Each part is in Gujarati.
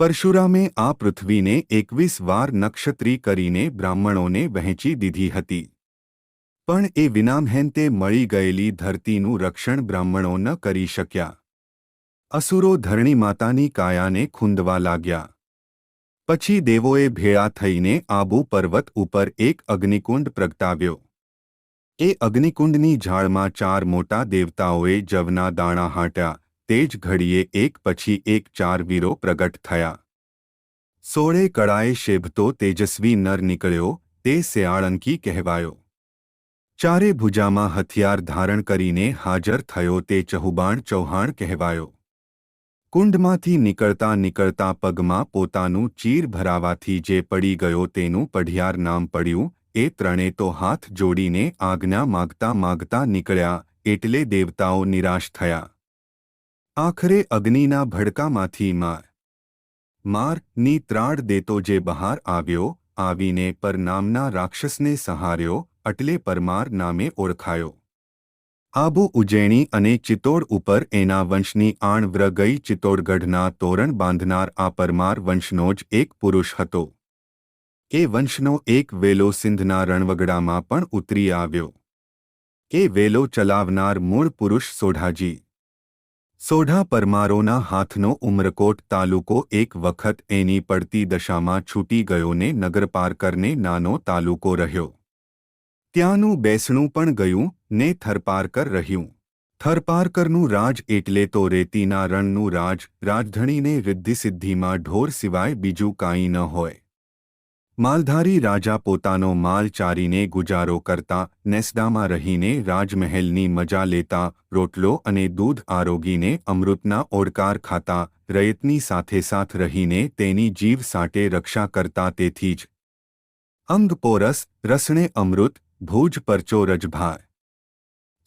પરશુરામે આ પૃથ્વીને એકવીસ વાર નક્ષત્રી કરીને બ્રાહ્મણોને વહેંચી દીધી હતી. પણ એ વિનામહેંતે મળી ગયેલી ધરતીનું રક્ષણ બ્રાહ્મણો ન કરી શક્યા. અસુરો ધરણી માતાની કાયાને ખૂંદવા લાગ્યા. પછી દેવોએ ભેળા થઈને આબુ પર્વત ઉપર એક અગ્નિકુંડ પ્રગટાવ્યો. એ અગ્નિકુંડની ઝાડમાં ચાર મોટા દેવતાઓએ જવના દાણા હાંટ્યા. તે જ ઘડીએ એક પછી એક ચાર વીરો પ્રગટ થયા સોળે કળાએ શેભતો તેજસ્વી નર નીકળ્યો તે સેયાળંકી કહેવાયો ચારે ભુજામાં હથિયાર ધારણ કરીને હાજર થયો તે ચહુબાણ ચૌહાણ કહેવાયો કુંડમાંથી નીકળતા નીકળતા પગમાં પોતાનું ચીર ભરાવાથી જે પડી ગયો તેનું પઢિયાર નામ પડ્યું એ ત્રણે તો હાથ જોડીને આજ્ઞા માગતા માગતા નીકળ્યા એટલે દેવતાઓ નિરાશ થયા આખરે અગ્નિના ભડકામાંથી માર. મારની ત્રાડ દેતો જે બહાર આવ્યો, આવીને પર નામના રાક્ષસને સહાર્યો, અટલે પરમાર નામે ઓળખાયો. આબુ ઉજ્જૈણી અને ચિત્તોડ ઉપર એના વંશની આણ વ્રગઈ ચિત્તોડગઢના તોરણ બાંધનાર આ પરમાર વંશનો જ એક પુરુષ હતો. એ વંશનો એક વેલો સિંધના રણવગડામાં પણ ઉતરી આવ્યો. એ વેલો ચલાવનાર મૂળ પુરુષ સોઢાજી. સોઢા પરમારોના હાથનો ઉમરકોટ તાલુકો એક વખત એની પડતી દશામાં છૂટી ગયો ને નગરપારકરને નાનો તાલુકો રહ્યો. ત્યાંનું બેસણું પણ ગયું ને થરપારકર રહ્યું. થરપારકરનું રાજ એટલે તો રેતીના રણનું રાજ રાજધણીને રિદ્ધિસિદ્ધિમાં ઢોર સિવાય બીજું કાંઈ ન હોય. માલધારી રાજા પોતાનો માલ ચારીને ગુજારો કરતા નેસડામાં રહીને રાજમહેલની મજા લેતા રોટલો અને દૂધ આરોગીને અમૃતના ઓડકાર ખાતા રયતની સાથે સાથ રહીને તેની જીવ સાટે રક્ષા કરતા તેથી જ અંગપોરસ રસણે અમૃત ભૂજ પરચો રજભાર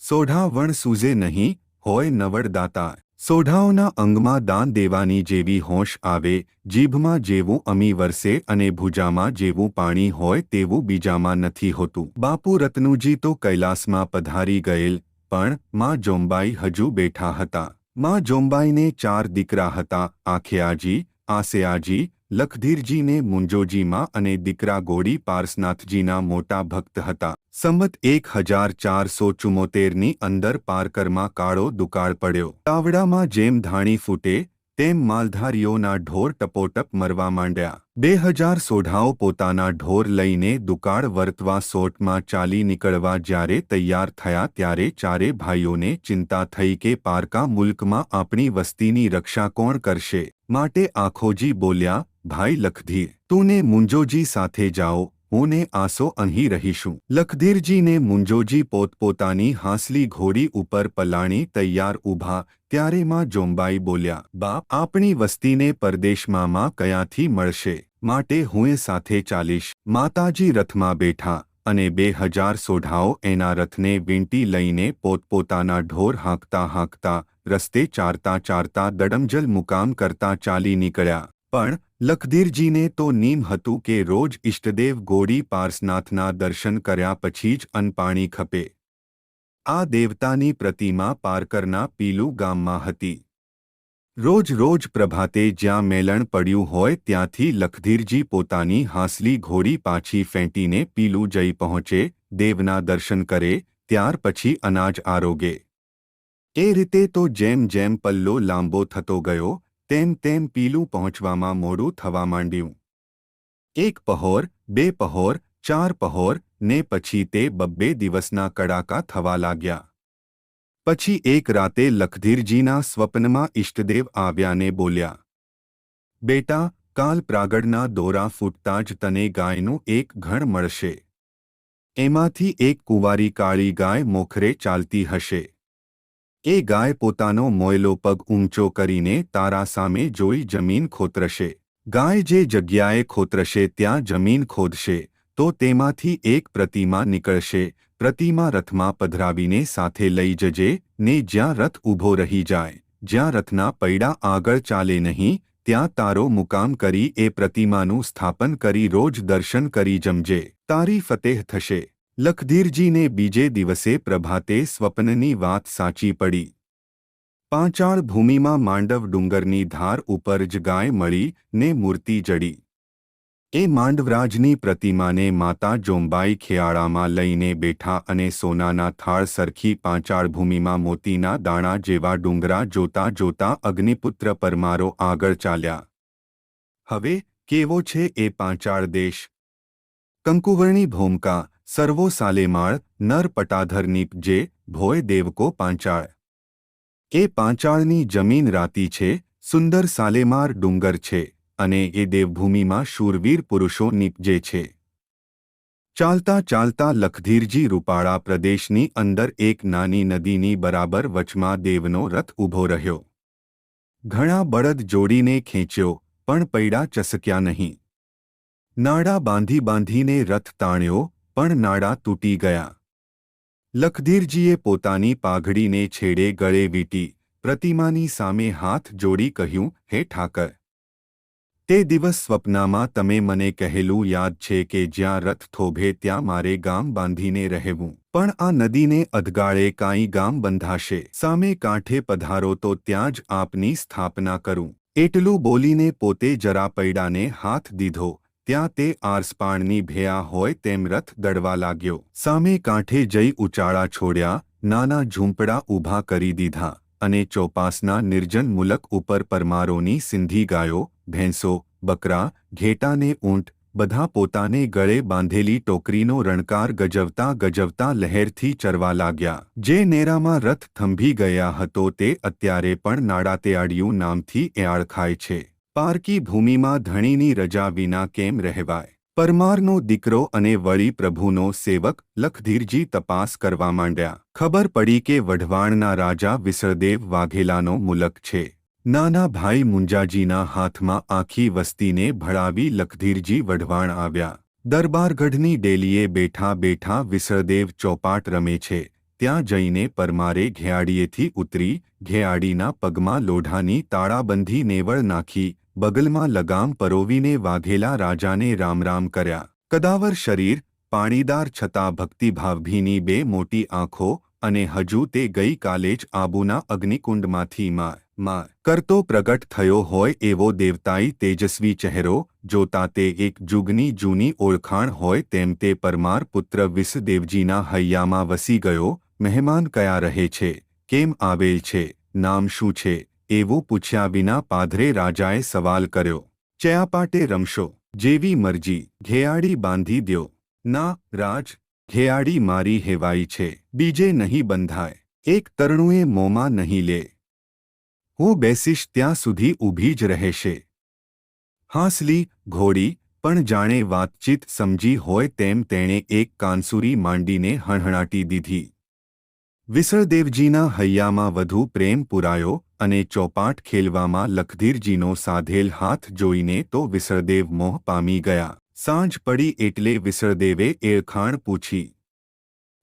સોઢા વણ સૂઝે નહીં હોય નવડદાતા સોઢાઓના અંગમાં દાન દેવાની જેવી હોશ આવે, જીભમાં જેવું અમી વરસે અને ભુજામાં જેવું પાણી હોય તેવું બીજામાં નથી હોતું. બાપુ રત્નુજી તો કૈલાસમાં પધારી ગયેલ, પણ માં જોંબાઈ હજુ બેઠા હતા. માં જોંબાઈને ચાર દીકરા હતા, આખેયાજી, આસેયાજી લખધીરજીને મુંજોજીમાં અને દીકરા ગોડી પારસનાથજીના મોટા ભક્ત હતા. સંમત એક હજાર ચારસો ચુમ્મોતેરની અંદર પારકરમાં કાળો દુકાળ પડ્યો. તાવડામાં જેમ ધાણી ફૂટે, તેમ માલધારીઓના ઢોર ટપોટપ મરવા માંડ્યા. બે હજાર સોઢાઓ પોતાના ઢોર લઈને દુકાળ વર્તવા સોટમાં ચાલી નીકળવા જ્યારે તૈયાર થયા ત્યારે ચારે ભાઈઓને ચિંતા થઈ કે પારકા મુલ્કમાં આપણી વસ્તીની રક્ષા કોણ કરશે? માટે આખોજી બોલ્યા ભાઈ લખધીર, તુને મુંજોજી સાથે જાઓ હું ને આસો અહીં રહીશું. લખધીરજીને મુંજોજી પોતપોતાની હાંસલી ઘોડી ઉપર પલાણી તૈયાર ઊભા, ત્યારે માં જોંબાઈ બોલ્યા, બાપ, આપણી વસ્તીને પરદેશમાં માં કયાથી મળશે? માટે હું સાથે ચાલીશ. માતાજી રથમાં બેઠા, અને બે હજાર સોઢાઓ એના રથને વીંટી લઈને પોતપોતાના ઢોર હાંકતા હાંકતા રસ્તે ચારતા ચારતા દડમજલ મુકામ કરતા ચાલી નીકળ્યા. પણ લખધીરજીને તો નીમ હતું કે રોજ ઇષ્ટદેવ ગોડી પાર્સનાથના દર્શન કર્યા પછી જ અનપાણી ખપે. આ દેવતાની પ્રતિમા પારકરના પીલું ગામમાં હતી. રોજ રોજ પ્રભાતે જ્યાં મેલણ પડ્યું હોય ત્યાંથી લખધીરજી પોતાની હાંસલી ઘોડી પાછી ફેંટીને પીલું જઈ પહોંચે, દેવના દર્શન કરે, ત્યાર પછી અનાજ આરોગે. એ રીતે તો જેમ જેમ પલ્લો લાંબો થતો ગયો તેમ તેમ પીલું પહોંચવામાં મોડું થવા માંડ્યું. એક પહોર, બે પહોર, ચાર પહોર, ને પછી તે બબ્બે દિવસના કડાકા થવા લાગ્યા. પછી એક રાતે લખધીરજીના સ્વપ્નમાં ઇષ્ટદેવ આવ્યાને બોલ્યા, બેટા, કાલ પ્રાગડના દોરા ફૂટતા જ તને ગાયનું એક ઘણ મળશે. એમાંથી એક કુંવારી કાળી ગાય મોખરે ચાલતી હશે. એ ગાય પોતાનો મોયલો પગ ઊંચો કરીને તારા સામે જોઈ જમીન ખોતરશે. ગાય જે જગ્યાએ ખોતરશે ત્યાં જમીન ખોદશે, તો તેમાંથી એક પ્રતિમા નીકળશે. પ્રતિમા રથમાં પધરાવીને સાથે લઈ જજે, ને જ્યાં રથ ઊભો રહી જાય, જ્યાં રથના પૈડા આગળ ચાલે નહીં, ત્યાં તારો મુકામ કરી એ પ્રતિમાનું સ્થાપન કરી રોજ દર્શન કરી જમજે. તારી ફતેહ થશે. લખધીરજીને બીજે દિવસે પ્રભાતે સ્વપ્નની વાત સાચી પડી. પાંચાળ ભૂમિમાં માંડવ ડુંગરની ધાર ઉપર જ ગાય મળી ને મૂર્તિ જડી. એ માંડવરાજની પ્રતિમાને માતા જોંબાઈ ખેયાળામાં લઈને બેઠા અને સોનાના થાળ સરખી પાંચાળ ભૂમિમાં મોતીના દાણા જેવા ડુંગરા જોતા જોતા અગ્નિપુત્ર પરમારો આગળ ચાલ્યા. હવે કેવો છે એ પાંચાળ દેશ? કંકુવર્ણી ભૂમકા સર્વો સાલેમાળ નર પટાધર જે ભોય દેવકો પાંચાળ. એ પાંચાળની જમીન રાતી છે, સુંદર સાલેમાર ડુંગર છે, અને એ દેવભૂમિમાં શૂરવીર પુરુષો નીપજે છે. ચાલતા ચાલતા લખધીરજી રૂપાળા પ્રદેશની અંદર એક નાની નદીની બરાબર વચમાં દેવનો રથ ઊભો રહ્યો. ઘણા બળદ જોડીને ખેંચ્યો, પણ પૈડા ચસક્યા નહીં. નાડા બાંધી બાંધીને રથ તાણ્યો પણ નાડા તૂટી ગયા. લખધીરજીએ પોતાની પાઘડીને છેડે ગળે વીંટી, પ્રતિમાની સામે હાથ જોડી કહ્યું, હે ઠાકર! તે દિવસ સ્વપ્નામાં તમે મને કહેલું યાદ છે કે જ્યાં રથ થોભે ત્યાં મારે ગામ બાંધીને રહેવું. પણ આ નદીને અધગાળે કાંઈ ગામ બંધાશે. સામે કાંઠે પધારો તો ત્યાં જ આપની સ્થાપના કરું. એટલું બોલીને પોતે જરા પૈડાને હાથ દીધો. ત્યાં તે આરસપાણની ભેયા હોય તેમ રથ દડવા લાગ્યો. સામે કાંઠે જઈ ઉચાળા છોડ્યા, નાના ઝૂંપડા ઊભા કરી દીધા અને ચોપાસના નિર્જન મુલક ઉપર પરમારોની સિંધી ગાયો, ભેંસો, બકરા, ઘેટાને ઊંટ, બધા પોતાને ગળે બાંધેલી ટોકરીનો રણકાર ગજવતા ગજવતા લહેરથી ચરવા લાગ્યા. જે નેરામાં રથ થંભી ગયા હતો તે અત્યારે પણ નાડાતેઆડિયું નામથી એળખાય છે. પારકી ભૂમિમાં ધણીની રજા વિના કેમ રહેવાય? પરમારનો દીકરો અને વળી પ્રભુનો સેવક લખધીરજી તપાસ કરવા માંડ્યા. ખબર પડી કે વઢવાણના રાજા વિસળદેવ વાઘેલાનો મુલક છે. નાના ભાઈ મુંજાજીના હાથમાં આખી વસ્તીને ભળાવી લખધીરજી વઢવાણ આવ્યા. દરબારગઢની ડેલીએ બેઠા બેઠા વિસળદેવ ચોપાટ રમે છે. ત્યાં જઈને પરમારે ઘેયાડીએથી ઉતરી ઘેયાડીના પગમાં લોઢાની તાળાબંધી નેવળ નાખી બગલમાં લગામ પરોવીને વાઘેલા રાજાને રામ રામ કર્યા. કદાવર શરીર, પાણીદાર છતાં ભક્તિભાવભીની બે મોટી આંખો અને હજુ તે ગઈ કાલે જ આબુના અગ્નિકુંડમાંથી માર માર કરતો પ્રગટ થયો હોય એવો દેવતાઈ તેજસ્વી ચહેરો, જોતા તે એક જુગની જૂની ઓળખાણ હોય તેમ તે પરમાર પુત્ર વિસદેવજીના હૈયામાં વસી ગયો, મહેમાન કયા રહે છે, કેમ આવેલ છે, નામ શું છે એવું પૂછ્યા વિના પાધરે રાજાએ સવાલ કર્યો, ચયાપાટે રમશો, જેવી મરજી ઘેયાડી બાંધી દ્યો. ના, રાજ ઘેયાડી મારી હેવાઈ છે, બીજે નહીં બંધાય, એક તરણુએ મોંમાં નહીં લે. હું બેસીશ ત્યાં સુધી ઊભી જ રહેશે. હાંસલી, ઘોડી, પણ જાણે વાતચીત સમજી હોય તેમ તેણે એક કાંસુરી માંડીને હણહણાટી દીધી. વિસળદેવજીના હૈયામાં વધુ પ્રેમ પુરાયો અને ચોપાટ ખેલવામાં લખધીરજીનો સાધેલ હાથ જોઈને તો વિસરદેવ મોહ પામી ગયા. સાંજ પડી એટલે વિસળદેવે એળખાણ પૂછી.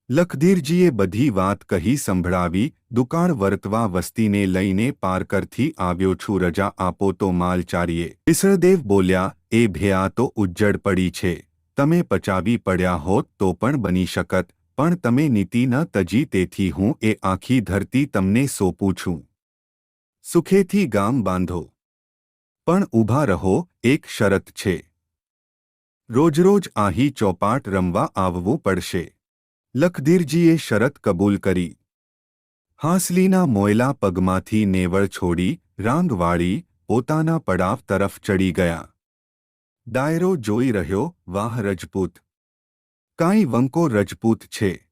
લખધીરજીએ બધી વાત કહી સંભળાવી, દુકાળ વર્તવા વસ્તીને લઈને પારકરથી આવ્યો છું, રજા આપો તો માલ ચારીએ. વિસરદેવ બોલ્યા, એ ભેયા તો ઉજ્જડ પડી છે. તમે પચાવી પડ્યા હોત તો પણ બની શકત, પણ તમે નીતિ ન તજી તેથી હું એ આખી ધરતી તમને સોંપું છું. સુખેથી ગામ બાંધો. પણ ઊભા રહો, એક શરત છે. રોજરોજ આહી ચોપાટ રમવા આવવું પડશે. લખધીરજીએ શરત કબૂલ કરી. હાંસલીના મોયલા પગમાંથી નેવળ છોડી, રાંગવાળી, પોતાના પડાવ તરફ ચડી ગયા. ડાયરો જોઈ રહ્યો, વાહ રજપૂત. કાંઈ વંકો રજપૂત છે.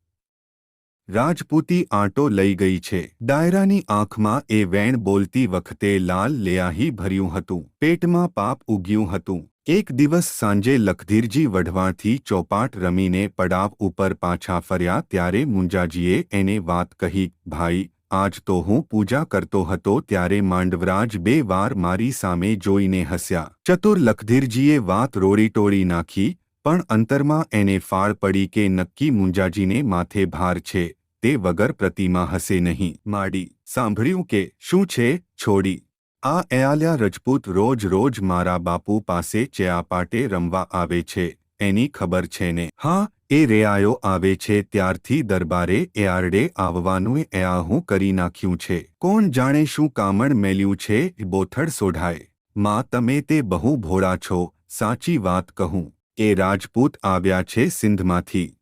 રાજપૂતી આંટો લઈ ગઈ છે. ડાયરાની આંખમાં એ વેણ બોલતી વખતે લાલ લેયાહી ભર્યું હતું. પેટમાં પાપ ઉગ્યું હતું. એક દિવસ સાંજે લખધીરજી વઢવાણથી ચોપાટ રમીને પડાવ ઉપર પાછા ફર્યા ત્યારે મુંજાજીએ એને વાત કહી, ભાઈ, આજ તો હું પૂજા કરતો હતો ત્યારે માંડવરાજ બે વાર મારી સામે જોઈને હસ્યા. ચતુર લખધીરજીએ વાત રોડીટોળી નાખી, પણ અંતરમાં એને ફાળ પડી કે નક્કી મુંજાજીને માથે ભાર છે. તે વગર પ્રતિમા હશે નહીં. માડી, સાંભળ્યું કે શું છે? છોડી. આ એયાલ્યા રજપૂત રોજ રોજ મારા બાપુ પાસે ચેયાપાટે રમવા આવે છે. એની ખબર છે ને? હા, એ રેઆયો આવે છે. ત્યારથી દરબારે એઆરડે આવવાનું એઆહું આહું કરી નાખ્યું છે. કોણ જાણે શું કામણ મેલ્યું છે? બોથડ સોઢાય. માં, તમે તે બહુ ભોળા છો. સાચી વાત કહું. એ રાજપૂત આવ્યા છે સિંધમાંથી.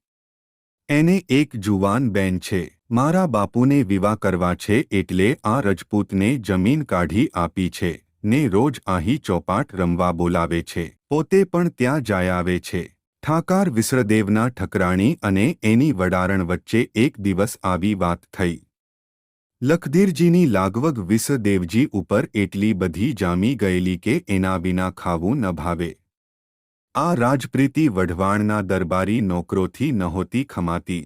એને એક જુવાન બેન છે, મારા બાપુને વિવાહ કરવા છે એટલે આ રજપૂતને જમીન કાઢી આપી છે, ને રોજ અહીં ચોપાટ રમવા બોલાવે છે, પોતે પણ ત્યાં જાય આવે છે. ઠાકાર વિશ્રદેવના ઠકરાણી અને એની વડારણ વચ્ચે એક દિવસ આવી વાત થઈ. લખધીરજીની લાગવગ વિસદેવજી ઉપર એટલી બધી જામી ગયેલી કે એના વિના ખાવું ન ભાવે. આ રાજપ્રીતિ વઢવાણના દરબારી નોકરોથી નહોતી ખમાતી.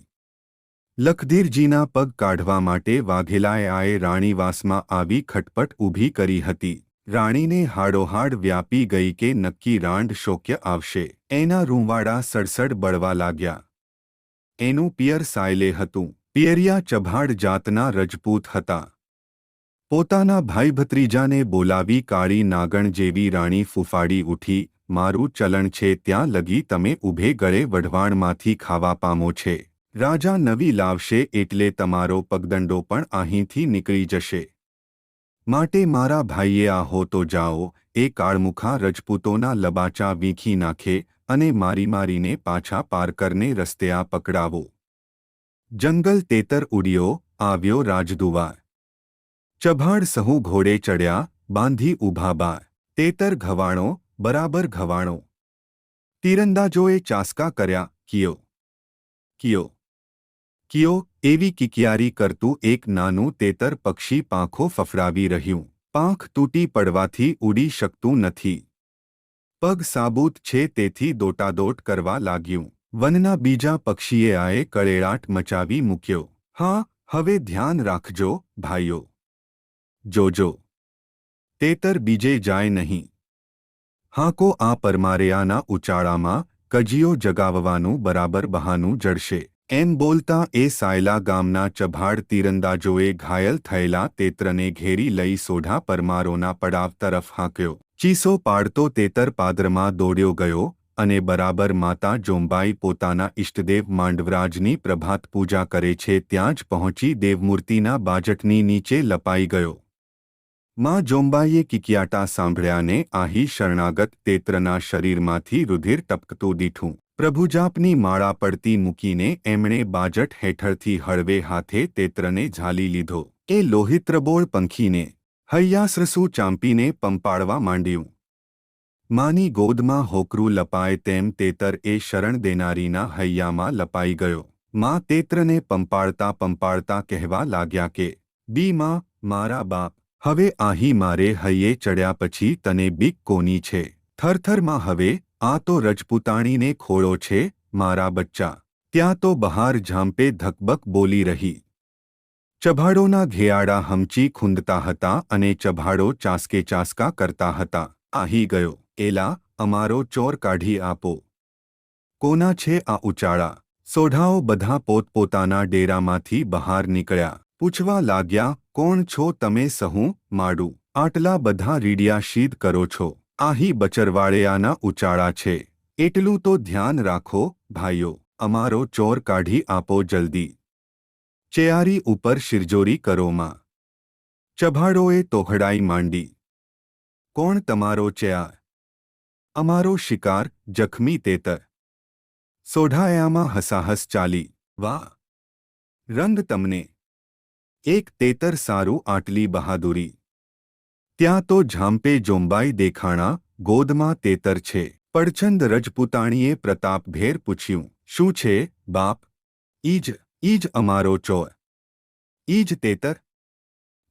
લખધીરજીના પગ કાઢવા માટે વાઘેલાએ રાણીવાસમાં આવી ખટપટ ઊભી કરી હતી. રાણીને હાડોહાડ વ્યાપી ગઈ કે નક્કી રાંડ શોક્ય આવશે. એના રૂંવાડા સડસડ બળવા લાગ્યા. એનું પિયર સાયલે હતું. પિયરિયા ચભાડ જાતના રજપૂત હતા. પોતાના ભાઈ ભત્રીજાને બોલાવી કાળી નાગણ જેવી રાણી ફૂફાડી ઉઠી મારું ચલણ છે ત્યાં લગી તમે ઊભે ગળે વઢવાણમાંથી ખાવા પામો છે. રાજા નવી લાવશે એટલે તમારો પગદંડો પણ અહીંથી નીકળી જશે. માટે મારા ભાઈએ આ હોતો જાઓ, એ કાળમુખા રજપૂતોના લબાચા વીંખી નાખે અને મારી મારીને પાછા પારકરને રસ્તે આ પકડાવો. જંગલ તેતર ઉડ્યો, આવ્યો રાજદુવાર. ચભાડ સહુ ઘોડે ચડ્યા, બાંધી ઊભા બાર. તેતર ઘવાણો બરાબર ઘવાણો. તીરંદાજોએ ચાસકા કર્યા, કિયો. કિયો. કિયો એવી કિકિયારી કરતું એક નાનું તેતર પક્ષી પાંખો ફફડાવી રહ્યું. પાંખ તૂટી પડવાથી ઉડી શકતું નથી. પગ સાબૂત છે તેથી દોટાદોટ કરવા લાગ્યું. વનના બીજા પક્ષીએ આએ કળેળાટ મચાવી મૂક્યો. હા, હવે ધ્યાન રાખજો, ભાઈઓ. જોજો. તેતર બીજે જાય નહીં. હાકો આ પરમારેયાના ઉચાળામાં કજીયો જગાવવાનું બરાબર બહાનું જડશે. એમ બોલતા એ સાયલા ગામના ચભાડ તીરંદાજોએ ઘાયલ થયેલા તેતરને ઘેરી લઈ સોઢા પરમારોના પડાવ તરફ હાંક્યો. ચીસો પાડતો તેતર પાદરમાં દોડ્યો ગયો અને બરાબર માતા જોંબાઈ પોતાના ઇષ્ટદેવ માંડવરાજની પ્રભાત પૂજા કરે છે ત્યાં જ પહોંચી દેવમૂર્તિના બાજટની નીચે લપાઈ ગયો. માં જોંબાઈએ કિકિયાટા સાંભળ્યાને આહી શરણાગત તેત્રના શરીરમાંથી રુધિર ટપકતું દીઠું. પ્રભુજાપની માળા પડતી મૂકીને એમણે બાજટ હેઠળથી હળવે હાથે તેત્રને ઝાલી લીધો. એ લોહિત્રબોળ પંખીને હૈયાસરસુ ચાંપીને પંપાડવા માંડ્યું. માની ગોદમાં હોકરું લપાય તેમ તેતર એ શરણ દેનારીના હૈયામાં લપાઈ ગયો. માં તેત્રને પંપાળતા પંપાળતા કહેવા લાગ્યા કે, બી માં, મારા બાપ હવે આહી મારે હૈયે ચડ્યા પછી તને બીક કોની છે? થરથરમાં હવે, આ તો રજપૂતાણીને ખોળો છે, મારા બચ્ચા. ત્યાં તો બહાર ઝાંપે ધકબક બોલી રહી. ચભાડોના ઘેયાડા હમચી ખૂંદતા હતા અને ચભાડો ચાસકે ચાસકા કરતા હતા. આહી ગયો. એલા, અમારો ચોર કાઢી આપો. કોના છે આ ઉચાળા? સોઢાઓ બધા પોતપોતાના ડેરામાંથી બહાર નીકળ્યા. પૂછવા લાગ્યા કોણ છો તમે સહું? માડું. આટલા બધા રીડિયા શીદ કરો છો. આહી બચરવાળિયાના ઉચાળા છે. એટલું તો ધ્યાન રાખો, ભાઈઓ. અમારો ચોર કાઢી આપો જલ્દી. ચેયારી ઉપર શિરજોરી કરોમાં ચભાડોએ તોહડાઈ માંડી. કોણ તમારો ચેયાર અમારો શિકાર, જખમી તેતર. સોઢાયામાં હસાહસ ચાલી. વાહ! રંગ તમને. એક તેતર સારું આટલી બહાદુરી. ત્યાં તો ઝાંપે જોંબાઈ દેખાણા, ગોદમાં તેતર છે. પડછંદ રજપૂતાણીએ પ્રતાપભેર પૂછ્યું, શું છે, બાપ? ઈજ ઈજ અમારો ચોર. ઈજ તેતર?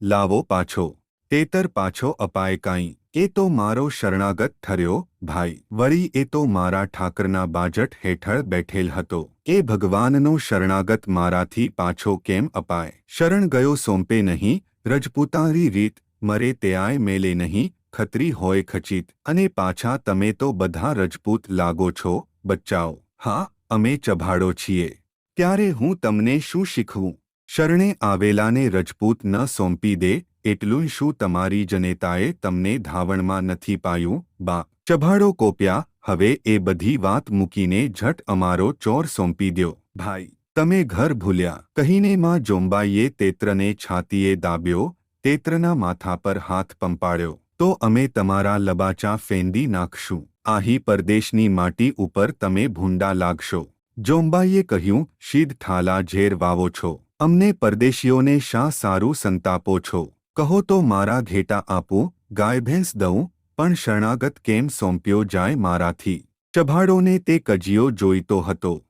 લાવો પાછો. તેતર પાછો અપાય કાંઈ. એ તો મારો શરણાગત ઠર્યો ભાઈ. વળી એ તો મારા ઠાકરના બાજટ હેઠળ બેઠેલ હતો. એ ભગવાનનો શરણાગત મારાથી પાછો કેમ અપાય? શરણ ગયો સોંપે નહીં, રજપૂતારી રીત, મરે ત્યાંય મેલે નહીં, ખત્રી હોય ખચિત. અને પાછા તમે તો બધા રજપૂત લાગો છો, બચ્ચાઓ. હા, અમે ચભાડો છીએ. ત્યારે હું તમને શું શીખવું? શરણે આવેલાને રજપૂત ન સોંપી દે એટલું શું તમારી જનેતાએ તમને ધાવણમાં નથી પાયું? બા, ચભાડો કોપ્યા, હવે એ બધી વાત મૂકીને ઝટ અમારો ચોર સોંપી દ્યો. ભાઈ, તમે ઘર ભૂલ્યા. કહીને માં જોંબાઈએ તેત્રને છાતીએ દાબ્યો, તેત્રના માથા પર હાથ પંપાળ્યો તો અમે તમારા લબાચા ફેંદી નાખશું. આહી પરદેશની માટી ઉપર તમે ભૂંડા લાગશો. જોંબાઈએ કહ્યું શીદ ઠાલા ઝેર વાવો છો. અમને પરદેશીઓને શા સારું સંતાપો છો? કહો તો મારા ઘેટા આપું, ગાય ભેંસ દઉં, પણ શરણાગત કેમ સોંપ્યો જાય મારાથી? ચભાડોને તે કજિયો જોઈતો હતો.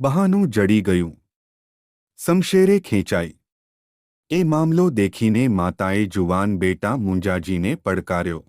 બહાનું જડી ગયું. સમશેરે ખેંચાઈ. એ મામલો દેખીને માતાએ જુવાન બેટા મુંજાજીને પડકાર્યો.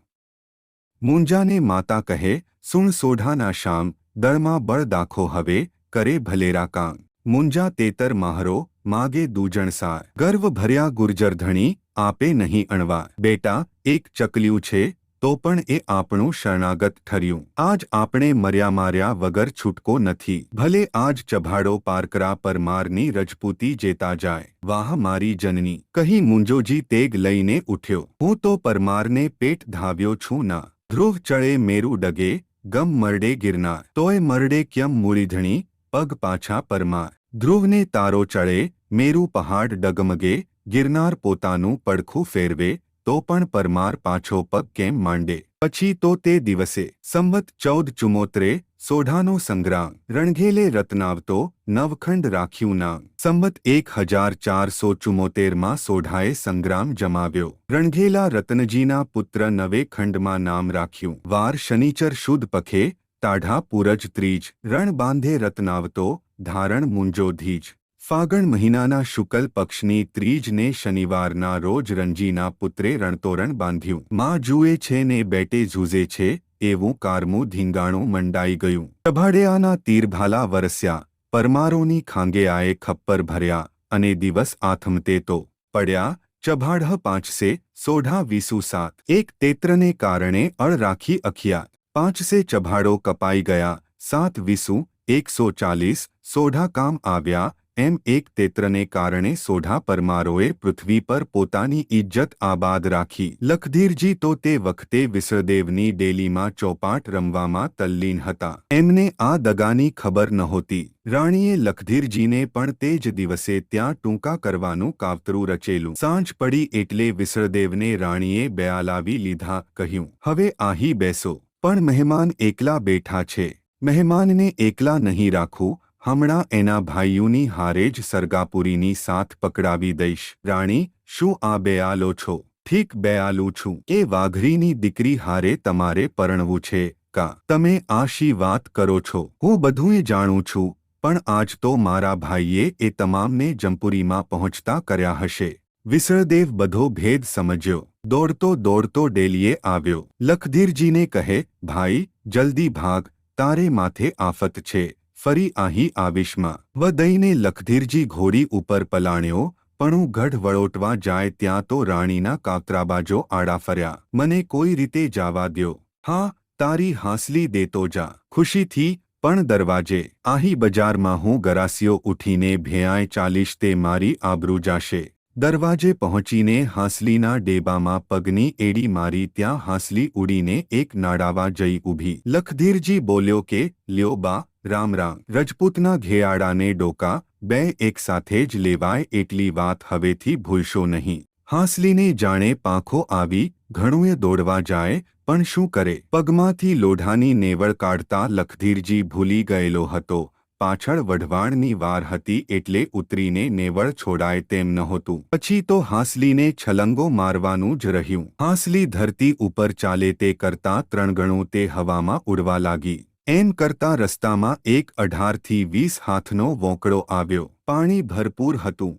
મુંજાને માતા કહે, સુણ સોઢાના શામ, દળમાં બળ દાખો હવે, કરે ભલેરા કામ. મુંજા તેતર માહરો, માગે દૂજણસાર. ગર્વ ભર્યા ગુર્જરધણી આપે નહીં અણવા. બેટા, એક ચકલિયું છે, તો પણ એ આપણું શરણાગત ઠર્યું. આજ આપણે મર્યા માર્યા વગર છૂટકો નથી. ભલે આજ ચભાડો પારકરા પરમારની રજપૂતી જેતા જાય. વાહ મારી જનની. કહી મુંજોજી તેગ લઈને ઉઠ્યો. હું તો પરમારને પેટ ધાવ્યો છું ના. ધ્રુવ ચળે મેરુ ડગે, ગમ મરડે ગિરનાર. તોય મરડે ક્યમ મૂળીધણી પગ પાછા પરમાર. ધ્રુવને તારો ચડે મેરુ પહાડ ડગમગે ગિરનાર પોતાનું પડખું ફેરવે, તો પણ પરમાર પાછો પગ કેમ માંડે? પછી તો તે દિવસે સંવત ચૌદ ચુમોત્રે સોઢાનો સંગ્રામ, રણઘેલે રત્નાવતો, નવખંડ રાખ્યું નામ. સંવત એક હજાર ચારસો ચુમોતેરમાં સોઢાએ સંગ્રામ જમાવ્યો. રણઘેલા રત્નજીના પુત્ર નવે ખંડમાં નામ રાખ્યું. વાર શનિચર શુદ્ધ પખે, તાઢા પૂરજ ત્રીજ, રણ બાંધે રત્નાવતો, ધારણ મુંજો ધીજ. ફાગણ મહિનાના શુકલ પક્ષની ત્રીજને શનિવારના રોજ રંજીના પુત્રે રણતોરણ બાંધ્યું. માં જુએ છે ને બેટે ઝૂઝે છે, એવું કારમું ધીંગાણું મંડાઈ ગયું. ચભાડિયાના તીરભાલા વરસ્યા, પરમારોની ખાંગેઆએ ખપ્પર ભર્યા અને દિવસ આથમતે તો પડ્યા ચભાડહ પાંચસે સોઢા વીસુ સાત. એક તેત્રને કારણે અળ રાખી અખિયા, પાંચસે ચભાડો કપાઈ ગયા, સાત વીસુ, એકસો ચાલીસ, સોઢા કામ આવ્યા એમ એક તેત્રને કારણે સોઢા પરમારોએ પૃથ્વી પર પોતાની ઇજ્જત આબાદ રાખી. લખધીરજી તો તે વખતે વિસળદેવની ડેલીમાં ચોપાટ રમવામાં તલ્લીન હતા. એમને આ દગાની ખબર નહોતી. રાણીએ લખધીરજીને પણ તે જ દિવસે ત્યાં ટૂંકા કરવાનું કાવતરું રચેલું. સાંજ પડી એટલે વિસળદેવને રાણીએ બેઆલાવી લીધા, કહ્યું, હવે આહી બેસો. પણ મહેમાન એકલા બેઠા છે. મહેમાનને એકલા નહીં રાખું. હમણાં એના ભાઈઓની હારે જ સરગાપુરીની સાથ પકડાવી દઈશ. રાણી, શું આ બેઆલો છો? ઠીક બેઆલું છું. એ વાઘરીની દીકરી હારે તમારે પરણવું છે. કા, તમે આશી વાત કરો છો. હું બધુંય જાણું છું, પણ આજ તો મારા ભાઈએ એ તમામને જંપુરીમાં પહોંચતા કર્યા હશે. વિસળદેવ બધો ભેદ સમજ્યો. દોડતો દોડતો ડેલીએ આવ્યો. લખધીરજીને કહે, ભાઈ, જલ્દી ભાગ. તારે માથે આફત છે. ફરી અહીં આવિશમાં વદઈને લખધીરજી ઘોડી ઉપર પલાણ્યો, પણ ગઢ વળોટવા જાય ત્યાં તો રાણીના કાકરાબાજો આડા ફર્યા. મને કોઈ રીતે જાવા દ્યો? હા, તારી હાંસલી દેતો જા. ખુશીથી પણ દરવાજે. આહી બજારમાં હું ગરાસીઓ ઉઠીને ભેયાય ચાલીશ તે મારી આબરૂ જાશે. દરવાજે પહોંચીને હાંસલીના ડેબામાં પગની એડી મારી ત્યાં હાંસલી ઉડીને એક નાડાવા જઈ ઊભી. લખધીરજી બોલ્યો કે, લ્યો બા રામ રામ. રજપૂતના ઘેયાડાને ડોકા, બે એક સાથે જ લેવાય એટલી વાત હવેથી ભૂલશો નહીં. હાંસલીને જાણે પાંખો આવી ઘણુંએ દોડવા જાય, પણ શું કરે? પગમાંથી લોઢાની નેવળ કાઢતા લખધીરજી ભૂલી ગયેલો હતો. પાછળ વઢવાણની વાર હતી એટલે ઉતરીને નેવળ છોડાય તેમ નહોતું. પછી તો હાંસલીને છલંગો મારવાનું જ રહ્યું. હાંસલી ધરતી ઉપર ચાલે તે કરતા ત્રણ ગણું તે હવામાં ઉડવા લાગી. એમ કરતા રસ્તામાં એક અઢારથી વીસ હાથનો વોંકળો આવ્યો. પાણી ભરપૂર હતું.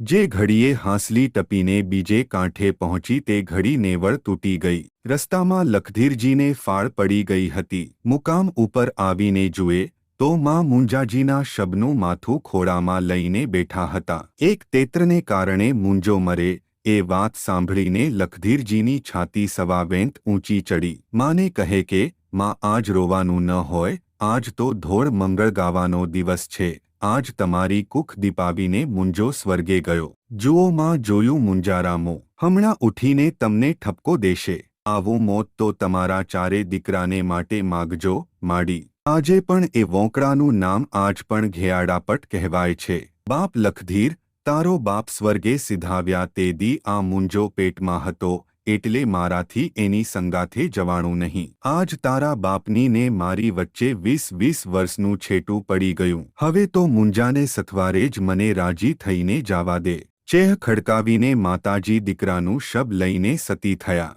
જે ઘડીએ હાંસલી ટપીને બીજે કાંઠે પહોંચી તે ઘડી નેવળ તૂટી ગઈ. રસ્તામાં લખધીરજીને ફાળ પડી ગઈ હતી. મુકામ ઉપર આવીને જુએ, તો માં મુંજાજીના શબનું માથું ખોળામાં લઈને બેઠા હતા. એક તેત્રને કારણે મુંજો મરે, એ વાત સાંભળીને લખધીરજીની છાતી સવાવેંત ઊંચી ચડી માને કહે કે માં આજ રોવાનું ન હોય, આજ તો ધોળ મંગળ ગાવાનો દિવસ છે, આજ તમારી કુખ દીપાવીને મુંજો સ્વર્ગે ગયો. જુઓ માં જોયું મુંજારામો, હમણાં ઉઠીને તમને ઠપકો દેશે. આવું મોત તો તમારા ચારે દીકરાને માટે માગજો, માડી. આજે પણ એ વોંકડાનું નામ આજ પણ ઘેયાડાપટ કહેવાય છે. બાપ લખધીર, તારો બાપ સ્વર્ગે સિધાવ્યા તે દી આ મુંજો પેટમાં હતો એટલે મારાથી એની સંગાથે જવાણું નહીં. આજ તારા બાપની ને મારી વચ્ચે વીસ વીસ વર્ષનું છેટું પડી ગયું. હવે તો મુંજાને સથવારે જ મને રાજી થઈને જાવા દે. ચેહ ખડકાવીને માતાજી દીકરાનું શબ લઈને સતી થયા.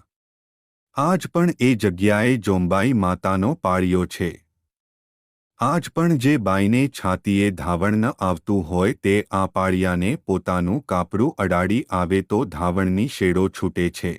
આજ પણ એ જગ્યાએ જોંબાઈ માતાનો પાળ્યો છે. આજ પણ જે બાઈને છાતીએ ધાવણ ન આવતું હોય તે આ પાળિયાને પોતાનું કાપડું અડાડી આવે તો ધાવણની શેડો છૂટે છે.